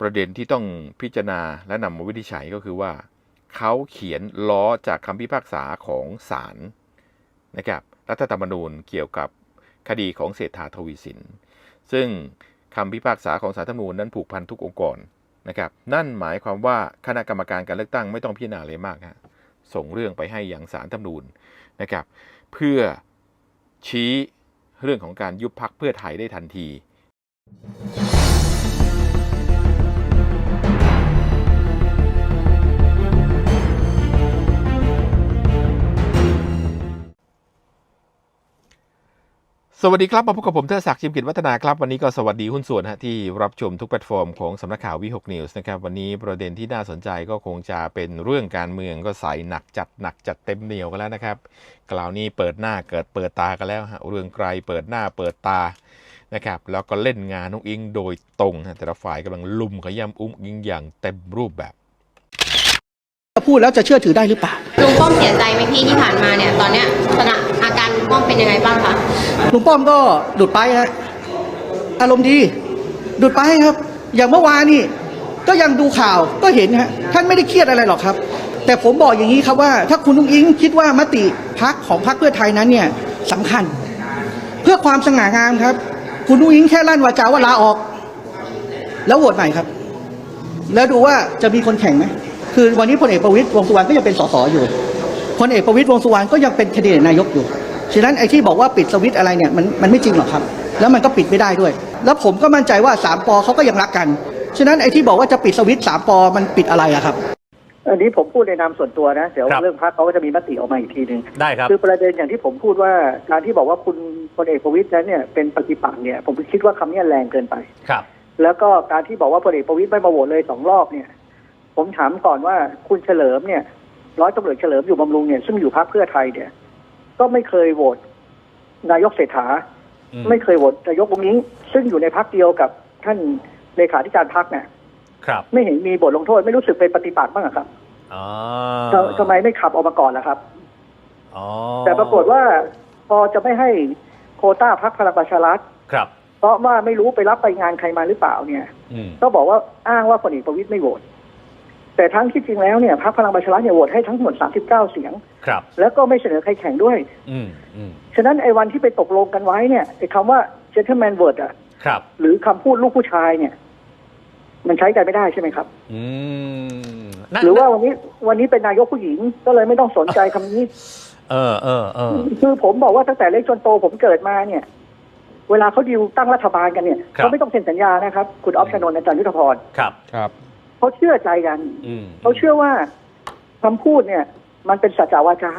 ประเด็นที่ต้องพิจารณาและนำมาวินิจฉัยก็คือว่า เขาเขียนล้อจากคำพิพากษาของศาลนะครับรัฐธรรมนูญเกี่ยวกับคดีของเศรษฐาทวีสิน ซึ่งคำพิพากษาของศารธรรมนูญนั้นผูกพันทุกองค์กรนะครับนั่นหมายความว่าคณะกรรมการการเลือกตั้งไม่ต้องพิจารณาเลยมากฮะส่งเรื่องไปให้ยังศารธรรมนูญนะครับ เพื่อชี้เรื่องของการยุบพักเพื่อไทยได้ทันที วัสดีครับ มาพบกับผมเทอศักดิ์ชิมกิจวัฒนาครับ วันนี้ก็สวัสดีหุ้นส่วนฮะที่รับชมทุกแพลตฟอร์มของสำนักข่าววิหกนิวส์นะครับวันนี้ประเด็นที่น่าสนใจก็คงจะเป็นเรื่องการเมืองก็ใส่หนักจัดหนักจัดเต็มเหนียวกันแล้วนะครับกล่าวนี้เปิดหน้าเกิดเปิดตากันแล้วฮะเรื่องไกลเปิดหน้าเปิดตานะครับแล้วก็เล่นงานนุ้งอิงโดยตรงฮะแต่ละฝ่ายกำลังลุมขย้ำอุ้งอิงอย่างเต็มรูปแบบพูดแล้วจะเชื่อถือได้หรือเปล่าลุงป้อมเสียใจไหมพี่ที่ผ่านมาเนี่ยตอนเนี้ยสถานอาการลุง ป้อมเป็นยังไงบ้างคะลุงป้อมก็ดุดไปฮะอารมณ์ดี ดุดไปครับ อย่างเมื่อวานนี่ ก็ยังดูข่าวก็เห็นฮะท่านไม่ได้เครียดอะไรหรอกครับ แต่ผมบอกอย่างนี้ครับว่า ถ้าคุณลุงอิงคิดว่ามติพักของพรรคเพื่อไทยนั้นเนี่ยสำคัญ เพื่อความสง่างามครับ คุณลุงอิงแค่ลั่นวาจาว่าลาออก แล้วโหวตใหม่ครับ แล้วดูว่าจะมีคนแข่งไหมคือวันนี้พลเอกประวิตยวงสุวรรณก็ยังเป็นสสอยู่พลเอกประวิตยวงสุวรรณก็ยังเป็นแคนดิเดตนายกอยู่ ฉะนั้นไอ้ที่บอกว่าปิดสวิตช์อะไรเนี่ยมันมันไม่จริงหรอกครับ แล้วมันก็ปิดไม่ได้ด้วย แล้วผมก็มั่นใจว่าสามปอเขาก็ยังรักกัน ฉะนั้นไอ้ที่บอกว่าจะปิดสวิตช์สามปอมันปิดอะไรอะครับอันนี้ผมพูดในนามส่วนตัวนะ เดี๋ยวครับเรื่องพักเขาก็จะมีมติออกมาอีกทีหนึ่งได้ครับคือประเด็นอย่างที่ผมพูดว่าการที่บอกว่าคุณพลเอกประวิตยนั้นเนี่ยเป็นปฏิปักษ์เนี่ยผมคิดว่าคำนี้แรงเกินไปครับ แล้วก็การที่บอกว่าพลเอกประวิตยไม่มาโหวตเลยสองรอบเนี่ย ผมถามก่อนว่าคุณเฉลิมเนี่ย ร้อยตำรวจเฉลิมอยู่บำรุงเนี่ยซึ่งอยู่พรรคเพื่อไทยเนี่ย ก็ไม่เคยโหวตนายกเศรษฐาอืมไม่เคยโหวตนายกองค์นี้ซึ่งอยู่ในพรรคเดียวกับท่านเลขาธิการพรรคเนี่ยครับ ไม่เห็นมีบทลงโทษไม่รู้สึกเป็นปฏิปักษ์บ้างเหรอครับอ๋อทำทำไมไม่ขับออกมาก่อนล่ะครับอ๋อแต่ปรากฏว่าพอจะไม่ให้โควต้าพักพลังประชารัฐครับ เพราะว่าไม่รู้ไปรับไปงานใครมาหรือเปล่าเนี่ยอืมก็บอกว่าอ้างว่าพลเอกประวิตยไม่โหวต แต่ทั้งที่จริงแล้วเนี่ยพรรคพลังประชารัฐเนี่ยโหวตให้ทั้งหมด 39 เสียง ครับ แล้วก็ไม่เสนอใครแข่งด้วย อืมอืมฉะนั้นไอ้วันที่ไปตกลงกันไว้เนี่ยไอ้คำว่า gentleman word อะครับ หรือคำพูดลูกผู้ชายเนี่ย มันใช้กันไม่ได้ใช่ไหมครับ อืมนั่นหรือว่าวันนี้วันนี้เป็นนายกผู้หญิงก็เลยไม่ต้องสนใจคำนี้ เออเออเออคือผมบอกว่าตั้งแต่เล็กจนโตผมเกิดมาเนี่ย เวลาเขาดิวตั้งรัฐบาลกันเนี่ยเขาไม่ต้องเซ็นสัญญานะครับ คุณออฟชนนท์อาจารย์ยุทธพรครับ ครับ เขาเชื่อใจกันอืมเขาเชื่อว่าคำพูดเนี่ย มันเป็นสัจจาวาจา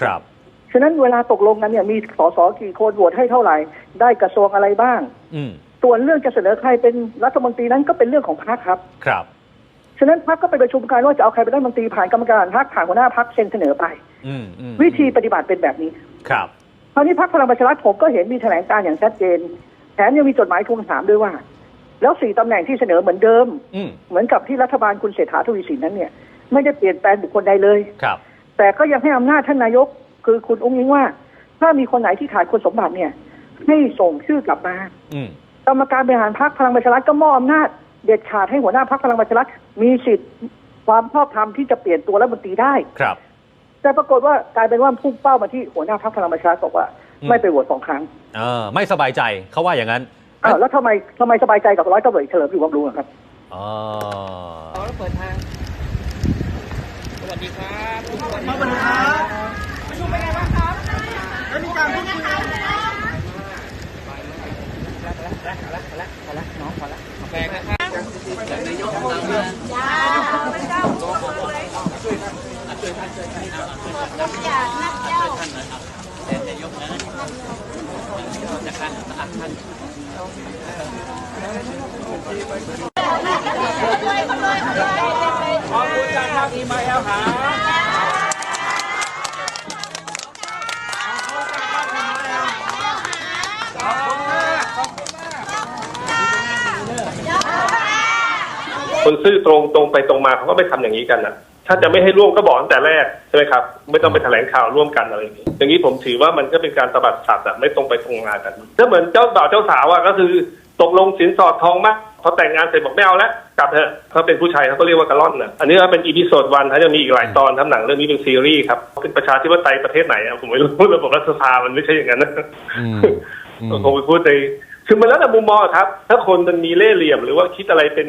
ครับฉะนั้นเวลาตกลงกันเนี่ยมีสสกี่คนโหวตให้เท่าไหร่ ได้กระทรวงอะไรบ้างอืมส่วนเรื่องจะเสนอใครเป็นรัฐมนตรีนั้นก็เป็นเรื่องของพรรคครับ ครับฉะนั้นพรรคก็ไปประชุมกันว่าจะเอาใครเป็นรัฐมนตรีผ่านกรรมการพรรคผ่านหัวหน้าพรรคเซ็นเสนอไปอืมอืมวิธีปฏิบัติเป็นแบบนี้ ครับคราวนี้พรรคพลังประชารัฐผมก็เห็นมีแถลงการณ์อย่างชัดเจนแถมยังมีจดหมายทวงถามด้วยว่า แล้วสี่ตำแหน่งที่เสนอเหมือนเดิม อืมเหมือนกับที่รัฐบาลคุณเศรษฐาทวีสินนั้นเนี่ย ไม่ได้เปลี่ยนแปลงบุคคลใดเลย ครับ แต่ก็ยังให้อำนาจท่านนายก คือคุณองค์ยิงว่า ถ้ามีคนไหนที่ขาดคุณสมบัติเนี่ย ให้ส่งชื่อกลับมา อืมกรรมการบริหารพรรคพลังประชารัฐก็มอบอำนาจเด็ดขาดให้หัวหน้าพรรคพลังประชารัฐมีสิทธิ์ความชอบธรรมที่จะเปลี่ยนตัวรัฐมนตรีได้ ครับ แต่ปรากฏว่ากลายเป็นว่าพุ่งเป้ามาที่หัวหน้าพรรคพลังประชารัฐบอกว่า อืม ไม่ไปโหวตสองครั้ง เออไม่สบายใจเขาว่าอย่างนั้น อ้าวแล้วทำไมทำไมสบายใจกับร้อยตำรวจเอกเฉลิมอยู่บำรุงอะครับ อ๋อเปิดทาง สวัสดีครับคน คนซื่อตรงตรงไปตรงมาเขาก็ไม่ทำอย่างนี้กันนะ ถ้าจะไม่ให้ร่วมก็บอกตั้งแต่แรกใช่ไหมครับ ไม่ต้องไปแถลงข่าวร่วมกันอะไรอย่างนี้อย่างนี้ผมถือว่ามันก็เป็นการสะบัดสัตว์อะไม่ตรงไปตรงมากันก็เหมือนเจ้าบ่าวเจ้าสาวอะก็คือตกลงสินสอดทองมากพอแต่งงานเสร็จบอกไม่เอาแล้วกลับเถอะเขาเป็นผู้ชายเขาก็เรียกว่ากระล่อนนะอันนี้ก็เป็นอีพิโซดวันถ้าจะมีอีกหลายตอนทำหนังเรื่องนี้เป็นซีรีส์ครับเป็นประชาธิปไตยประเทศไหนอะผมไม่รู้ระบบรัฐสภามันไม่ใช่อย่างนั้นนะอืมอืมก็คงไปพูดในคือมันแล้วแต่มุมมองอะครับ ถ้าคนมันมีเล่ห์เหลี่ยมหรือว่าคิดอะไรเป็น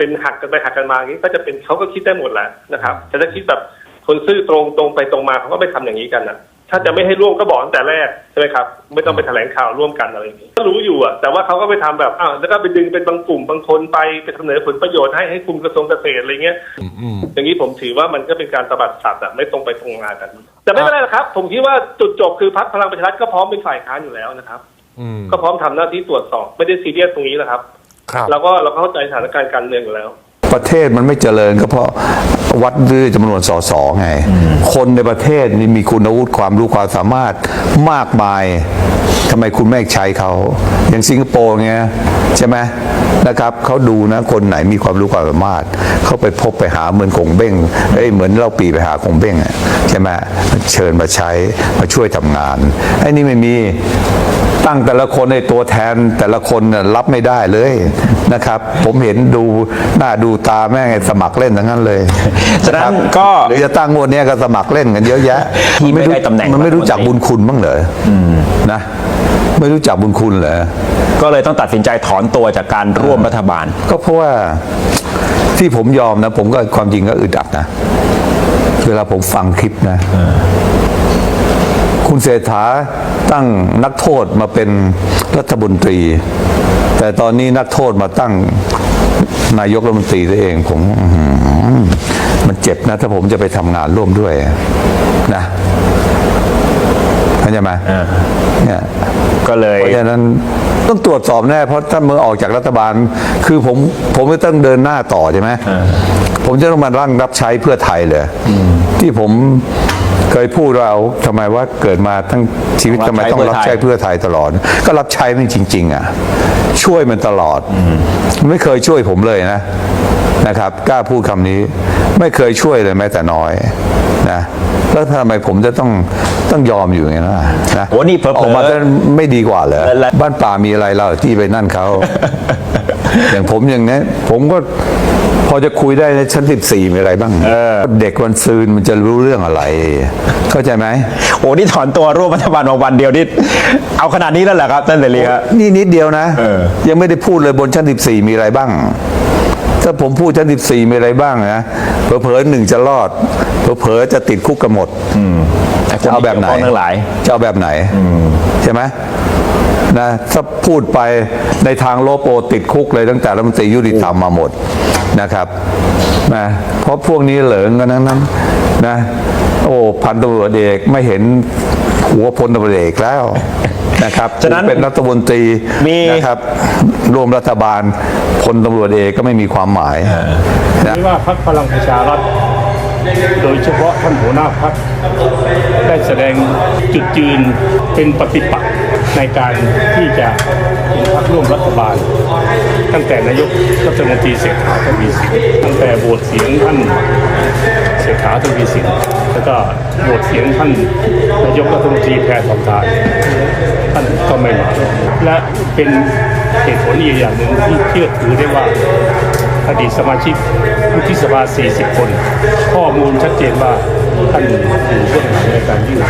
เป็นหักกันไปหักกันมาอย่างนี้ก็จะเป็นเขาก็คิดได้หมดแหละนะครับแต่ถ้าคิดแบบคนซื่อตรงตรงไปตรงมาเขาก็ไม่ทำอย่างนี้กันนะถ้าจะไม่ให้ร่วมก็บอกตั้งแต่แรกใช่ไหมครับไม่ต้องไปแถลงข่าวร่วมกันอะไรอย่างนี้ก็รู้อยู่อะแต่ว่าเขาก็ไปทำแบบอ้าวแล้วก็ไปดึงเป็นบางกลุ่มบางคนไปไปเสนอผลประโยชน์ให้ให้คุมกระทรวงเกษตรอะไรเงี้ยอืมอืมอย่างนี้ผมถือว่ามันก็เป็นการตบัดสัตว์อะไม่ตรงไปตรงมากัน แต่ไม่เป็นไรหรอกครับ ผมคิดว่าจุดจบคือพรรคพลังประชารัฐก็พร้อมเป็นฝ่ายค้านอยู่แล้วนะครับอืมก็พร้อมทำหน้าที่ตรวจสอบไม่ได้ซีเรียสตรงนี้นะครับครับ เราก็เราเข้าใจสถานการณ์การเมืองอยู่แล้ว ประเทศมันไม่เจริญก็เพราะวัดด้วยจำนวนสสไง คนในประเทศนี่มีคุณวุฒิความรู้ความสามารถมากมายทำไมคุณไม่ใช้เขา อย่างสิงคโปร์เงี้ยใช่ไหมนะครับเขาดูนะคนไหนมีความรู้ความสามารถเขาไปพบไปหาเหมือนคงเบ้งเอ้ยเหมือนเราปีไปหาคงเบ้งอะใช่ไหมเชิญมาใช้มาช่วยทำงานไอ้นี่ไม่มี ตั้งแต่ละคนในตัวแทนแต่ละคนน่ะรับไม่ได้เลยนะครับ ผมเห็นดูหน้าดูตาแม่งไอ้สมัครเล่นทั้งนั้นเลยฉะนั้นครับก็หรือจะตั้งงวดเนี้ยก็สมัครเล่นกันเยอะแยะที่ไม่ได้ตำแหน่งมันไม่รู้จักรัฐมนตรีบุญคุณบ้างเหรออนะไม่รู้จักบุญคุณเหรอก็เลยต้องตัดสินใจถอนตัวจากการร่วมรัฐบาล ก็เพราะว่าที่ผมยอมนะ ผมก็ความจริงก็อึดอัดนะเวลาผมฟังคลิปนะ คุณเศรษฐา ตั้งนักโทษมาเป็นรัฐมนตรี แต่ตอนนี้นักโทษมาตั้งนายกรัฐมนตรีตัวเองผมอื้อหือมันเจ็บนะ ถ้าผมจะไปทำงานร่วมด้วยนะเข้าใจไหมเนี่ยก็เลยเพราะฉะนั้นต้องตรวจสอบแน่เพราะถ้าเมื่อออกจากรัฐบาล คือผมผมไม่ต้องเดินหน้าต่อใช่ไหมผมจะต้องมาร่างรับใช้เพื่อไทยเลยที่ผม เคยพูดว่าเอาทำไมว่าเกิดมาทั้งชีวิตรับทำไมใช้ต้องรับเพื่อไทยใช้เพื่อไทยตลอด ก็รับใช้มันจริง ๆ อะ ช่วยมันตลอด ไม่เคยช่วยผมเลยนะนะครับกล้าพูดคำนี้ไม่เคยช่วยเลยแม้แต่น้อยนะแล้วทำไมผมจะต้องต้องยอมอยู่อย่างนั้นนะนะโอ้นี่เผลอๆออกมาจะไม่ดีกว่าเหรอและบ้านป่ามีอะไรเราที่ไปนั่นเขา อย่างผมอย่างนี้ผมก็พอจะคุยได้ในชั้นสิบสี่มีอะไรบ้าง เด็กวันซืนมันจะรู้เรื่องอะไร เข้าใจไหม โอ้นี่ถอนตัวร่วมรัฐบาลมาวันเดียวนี่เอาขนาดนี้แล้วเหรอครับท่านเสรีครับนี่นิดเดียวนะเออยังไม่ได้พูดเลยบนชั้นสิบสี่มีอะไรบ้าง ถ้าผมพูดชั้นสิบสี่มีอะไรบ้างนะเผลอๆหนึ่งจะรอดเผลอๆจะติดคุกกันหมดแต่คนจะเอาแบบไหนที่เกี่ยวข้องทั้งหลายจะเอาแบบไหนใช่ไหม นะถ้าพูดไปในทางโลบโอติดคุกเลยตั้งแต่รัฐมนตรียุติธรรมมาหมดนะครับนะเพราะพวกนี้เหลิงกันทั้งนั้นนะโอ้พันตำรวจเอกไม่เห็นหัวพลตำรวจเอกแล้วนะครับฉะนั้นเป็นรัฐมนตรีมีนะครับรวมรัฐบาลพลตำรวจเอกก็ไม่มีความหมายนะไม่ว่าพรรคพลังประชารัฐโดยเฉพาะท่านหัวหน้าพรรคได้แสดงจุดยืนเป็นปฏิปักษ์ ในการที่จะเป็นพรรคร่วมรัฐบาล ตั้งแต่นายกรัฐมนตรีเศรษฐาทวีสินตั้งแต่โหวตเสียงท่านเศรษฐาทวีสินแล้วก็โหวตเสียงท่านนายกรัฐมนตรีแพทองทานท่านก็ไม่มาและเป็นเหตุผลอีกอย่างหนึ่งที่เชื่อถือได้ว่าอดีตสมาชิกวุฒิสภา 40 คน ข้อมูลชัดเจนว่าท่านอยู่เบื้องหลังในการยื่น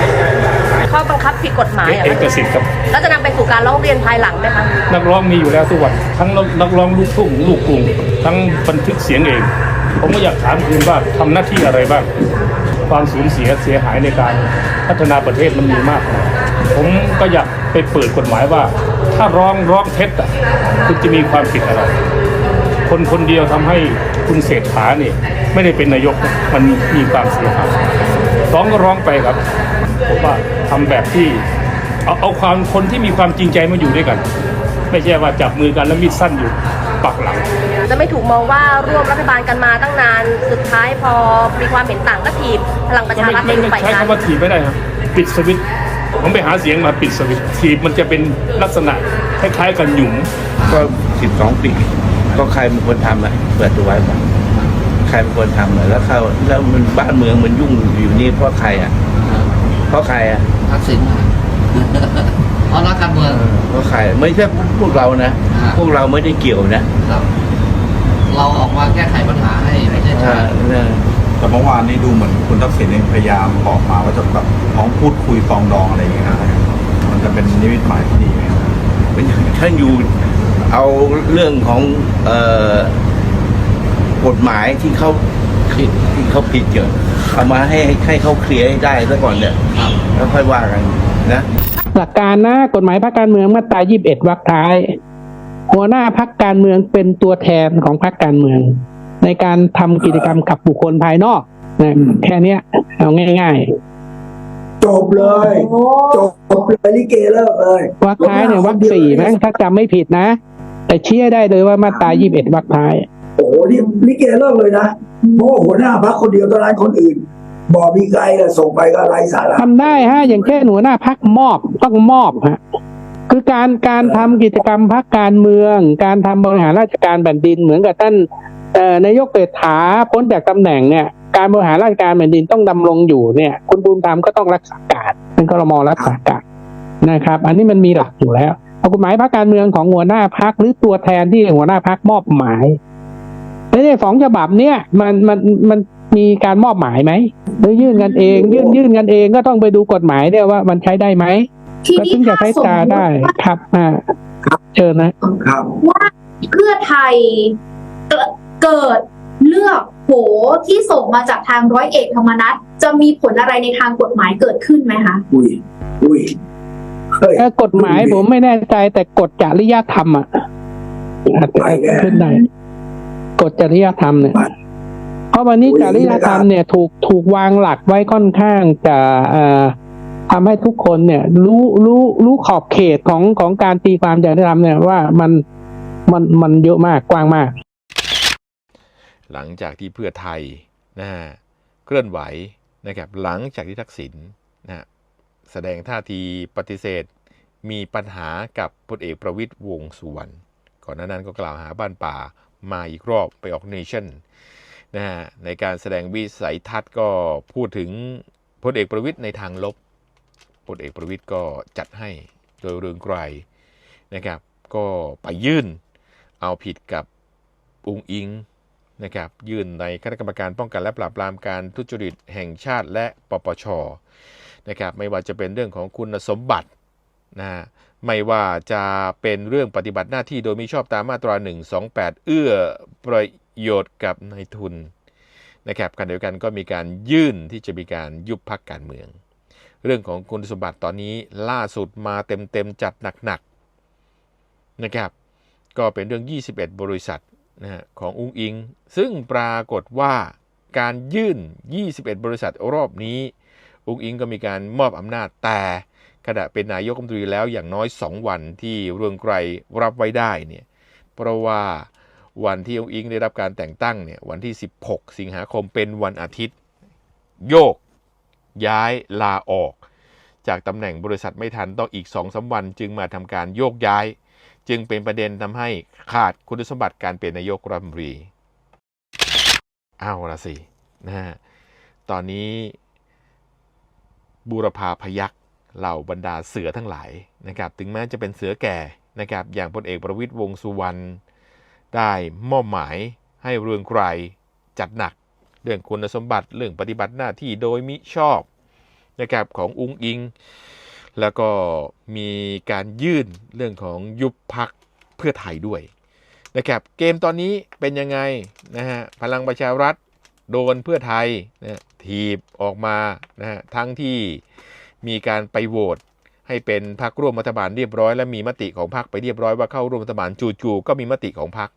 ข้อบังคับผิดกฎหมายอะเอกสิทธิ์ครับแล้วจะนำไปสู่การร้องเรียนภายหลังไหมคะนักร้องมีอยู่แล้วทุกวันทั้งนักร้องลูกทุ่งลูกกรุงทั้งบันทึกเสียงเอง ผมก็อยากถามคืนว่าทำหน้าที่อะไรบ้าง ความสูญเสียเสียหายในการพัฒนาประเทศมันมีมากนะผมก็อยากไปเปิดกฎหมายว่า ถ้าร้องร้องเท็จอะคุณจะมีความผิดอะไร คนคนเดียวทำให้คุณเศรษฐาเนี่ยไม่ได้เป็นนายกนะมันมีความเสียหายร้องก็ร้องไปครับ ผมว่าทำแบบที่เอาเอาความคนที่มีความจริงใจมาอยู่ด้วยกัน ไม่ใช่ว่าจับมือกันแล้วมีดสั้นอยู่ปักหลัง จะไม่ถูกมองว่าร่วมรัฐบาลกันมาตั้งนาน สุดท้ายพอมีความเห็นต่างก็ถีบพลังประก็ชาไม่รัฐไม่เป็นไม่ฝ่ายใช้ค้านคำว่าถีบไม่ได้ครับปิดสวิตช์ผมไปหาเสียงมาปิดสวิตช์ถีบมันจะเป็นลักษณะคล้ายๆกันหยุมก็สิบสองปีก็ใครเป็นคนทำอะเปิดดูไว้ป่ะใครเป็นคนทำอะแล้วเข้าแล้วมันบ้านเมืองมันยุ่งอยู่นี่เพราะใครอะ เพราะใครอะทักษิณเพราะนักการเมืองก็ใครไม่ใช่พวกเรานะ อ่า พวกเราไม่ได้เกี่ยวนะครับ เราออกมาแก้ไขปัญหาให้ประเทศชาอ่าติเนี่ยแต่เมื่อวานนี้ดูเหมือนคุณทักษิณเองพยายามบอกมาว่าจะแบบพ้องพูดคุยปรองดองอะไรอย่างเงี้ยนะมันจะเป็นนิมิตหมายที่ดีไหมครับเป็นท่านอยู่เอาเรื่องของเอ่อกฎหมายที่เขาผิดที่เขาผิดเกิด เอามาให้ให้เขาเคลียร์ให้ได้ซะก่อนเนี่ยแล้วค่อยว่ากันนะหลักการนะกฎหมายพรรคการเมืองมาตรา21วรรคท้าย หัวหน้าพรรคการเมืองเป็นตัวแทนของพรรคการเมือง ในการทำกิจกรรมกับบุคคลภายนอกนะแค่เนี้ยเอาง่ายจบเลยจบเลยลิเกเลิกเลยๆวรรคท้ายเนี่ยวรรคสี่มั้งถ้าจำไม่ผิดนะ แต่เชื่อได้เลยว่ามาตรา21วรรคท้าย โอ้โหนี่ลิเกเลิกเลยนะเพราะหัวหน้าพักคนเดียวตอนนั้นคนอื่นบอกมีไกลอะส่งไปก็ไร้สาระทำได้ฮะ อย่างเช่นหัวหน้าพักมอบต้องมอบฮะคือการการทำกิจกรรมพักการเมือง การทำบริหารราชการแผ่นดินเหมือนกับท่านนายกเศรษฐาพ้นจากตำแหน่งเนี่ย การบริหารราชการแผ่นดินต้องดำรงอยู่เนี่ย คุณบูมธรรมก็ต้องรักษาการเป็นครมรักษาการนะครับ อันนี้มันมีหลักอยู่แล้วเอากฎหมายพักการเมืองของหัวหน้าพักหรือตัวแทนที่หัวหน้าพักมอบหมาย แล้วในสองฉบับเนี่ยมันมันมันมีการมอบหมายไหมหรือยื่นกันเอง ยื่นยื่นกันเองก็ต้องไปดูกฎหมายด้วยว่ามันใช้ได้ไหมทีก็นี้ถึงจะถ้าใช้สมตามติได้ว่าครับอ่าเชิญนะครับว่าเพื่อไทยเกิดเกิดเลือกโผที่ส่งมาจากทางร้อยเอกธรรมนัฐจะมีผลอะไรในทางกฎหมายเกิดขึ้นไหมคะอุ้ยอุ้ยเฮ้ยเอ่อกฎหมายผมไม่แน่ใจแต่กฎจริยธรรมอะอาจจะขึ้นได้ กฎจริยธรรมเนี่ยเพราะวันนี้จริยธรรมเนี่ยถูกถูกวางหลักไว้ค่อนข้างจะเอ่อทำให้ทุกคนเนี่ย รู้รู้รู้ขอบเขตของของการตีความจริยธรรมเนี่ยว่ามันมันมันเยอะมากกว้างมาก หลังจากที่เพื่อไทยนะฮะเคลื่อนไหวนะครับหลังจากที่ทักษิณนะฮะแสดงท่าทีปฏิเสธ มีปัญหากับพลเอกประวิตยวงษ์สุวรรณก่อนหน้านั้นก็กล่าวหาบ้านป่า มาอีกรอบไปออกเนชั่นนะฮะในการแสดงวิสัยทัศน์ก็พูดถึงพลเอกประวิตยในทางลบพลเอกประวิตยก็จัดให้โดยเรืองไกรนะครับ ก็ไปยื่นเอาผิดกับอุงอิงนะครับ ยื่นในคณะกรรมการป้องกันและปราบปรามการทุจริตแห่งชาติและปปชนะครับ ไม่ว่าจะเป็นเรื่องของคุณสมบัติ นะไม่ว่าจะเป็นเรื่องปฏิบัติหน้าที่โดยมิชอบตามมาตรา 128 เอื้อประโยชน์กับนายทุนนะครับกันเดียวกันก็มีการยื่นที่จะมีการยุบพักการเมือง เรื่องของคุณสมบัติตอนนี้ล่าสุดมาเต็มๆจัดหนักๆนะครับก็เป็นเรื่อง 21 บริษัทนะฮะของอุ้งอิง ซึ่งปรากฏว่าการยื่น 21 บริษัทรอบนี้ อุ้งอิงก็มีการมอบอำนาจแต่ ขณะเป็นนายกรัฐมนตรีแล้วอย่างน้อย 2 วันที่เรืองไกรรับไว้ได้เนี่ยเพราะว่าวันที่อุ้งอิงได้รับการแต่งตั้งเนี่ยวันที่ 16 สิงหาคมเป็นวันอาทิตย์ โยก ย้ายลาออก จากตำแหน่งบริษัทไม่ทันต้องอีก2-3วัน จึงมาทำการโยกย้าย จึงเป็นประเด็นทำให้ขาดคุณสมบัติการเป็นนายกรัฐมนตรีเอาละสินะฮะตอนนี้บูรพาพยักษ เหล่าบรรดาเสือทั้งหลายนะครับถึงแม้จะเป็นเสือแก่นะครับอย่างพลเอกประวิตยวงสุวรรณได้มอบหมายให้เรืองไกรจัดหนัก เรื่องคุณสมบัติเรื่องปฏิบัติหน้าที่โดยมิชอบนะครับของอุงอิง แล้วก็มีการยื่นเรื่องของยุบพักเพื่อไทยด้วยนะครับเกมตอนนี้เป็นยังไงนะฮะพลังประชารัฐโดนเพื่อไทยนะถีบออกมานะฮะทั้งที่ มีการไปโหวตให้เป็นพักร่วมรัฐบาลเรียบร้อย และมีมติของพักไปเรียบร้อยว่าเข้าร่วมรัฐบาลจู่ๆก็มีมติของพัก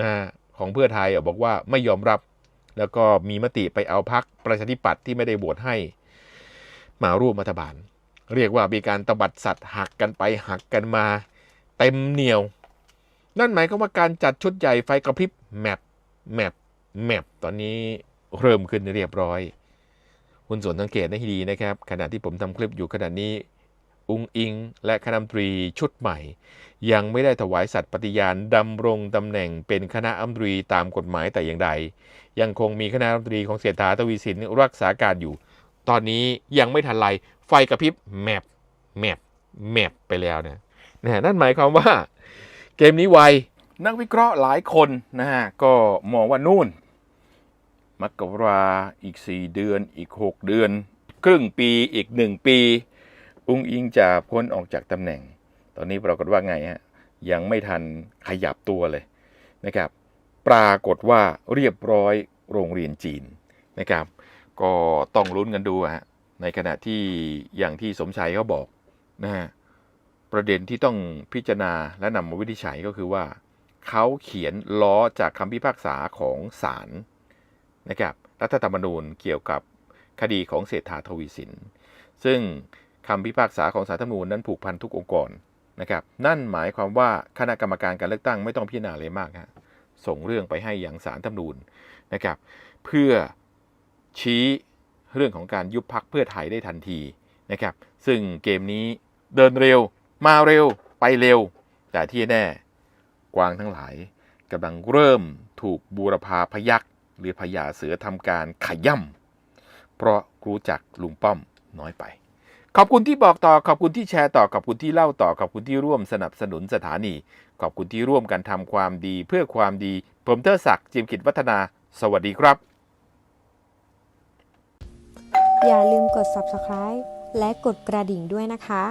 นะของเพื่อไทยบอกว่าไม่ยอมรับ แล้วก็มีมติไปเอาพักประชาธิปัตย์ที่ไม่ได้โหวตให้ มาร่วมรัฐบาล เรียกว่ามีการตบัดสัตว์หักกันไปหักกันมา เต็มเหนียว นั่นหมายความว่าการจัดชุดใหญ่ไฟกระพริบแมปแมปแมปตอนนี้เริ่มขึ้นเรียบร้อย คุณส่วนสังเกตให้ดีนะครับขณะที่ผมทำคลิปอยู่ขณะนี้อุงอิง และคณะรัฐมนตรีชุดใหม่ ยังไม่ได้ถวายสัตย์ปฏิญาณดำรงตำแหน่งเป็นคณะรัฐมนตรีตามกฎหมายแต่อย่างใด ยังคงมีคณะรัฐมนตรีของเศรษฐาทวีสินรักษาการอยู่ ตอนนี้ยังไม่ทันไรไฟกระพริบแมปแมปแมปไปแล้วเนี่ยนะนั่นหมายความว่า เกมนี้ไว นักวิเคราะห์หลายคนนะฮะก็มองว่านู่น มกราอีก 4 เดือนอีก 6 เดือน ครึ่งปีอีก 1 ปี อุ้งอิงจะพ้นออกจากตำแหน่ง ตอนนี้ปรากฏว่าไงฮะยังไม่ทันขยับตัวเลยนะครับ ปรากฏว่าเรียบร้อยโรงเรียนจีนนะครับ ก็ต้องลุ้นกันดูฮะในขณะที่อย่างที่สมชัยเขาบอกนะฮะประเด็นที่ต้องพิจารณาและนำมาวินิจฉัยก็คือว่า เขาเขียนล้อจากคำพิพากษาของศาล นะครับรัฐธรรมนูญเกี่ยวกับคดีของเศรษฐาทวีสิน ซึ่งคำพิพากษาของศาลรัฐธรรมนูญนั้นผูกพันทุกองค์กรนะครับนั่นหมายความว่าคณะกรรมการการเลือกตั้งไม่ต้องพิจารณาเลยมากฮะส่งเรื่องไปให้อย่างศาลรัฐธรรมนูญนะครับเพื่อชี้เรื่องของการยุบพักเพื่อไทยได้ทันทีนะครับซึ่งเกมนี้เดินเร็ว มาเร็ว ไปเร็ว แต่ที่แน่ กวางทั้งหลายกำลังเริ่มถูกบูรพาพยัก หรือพญาเสือทำการขย่ำเพราะรู้จักลุงป้อมน้อยไป ขอบคุณที่บอกต่อขอบคุณที่แชร์ต่อขอบคุณที่เล่าต่อขอบคุณที่ร่วมสนับสนุนสถานี ขอบคุณที่ร่วมกันทำความดีเพื่อความดี ผมเทอศักดิ์จิมกิจวัฒนา สวัสดีครับ อย่าลืมกด subscribe และกดกระดิ่งด้วยนะคะ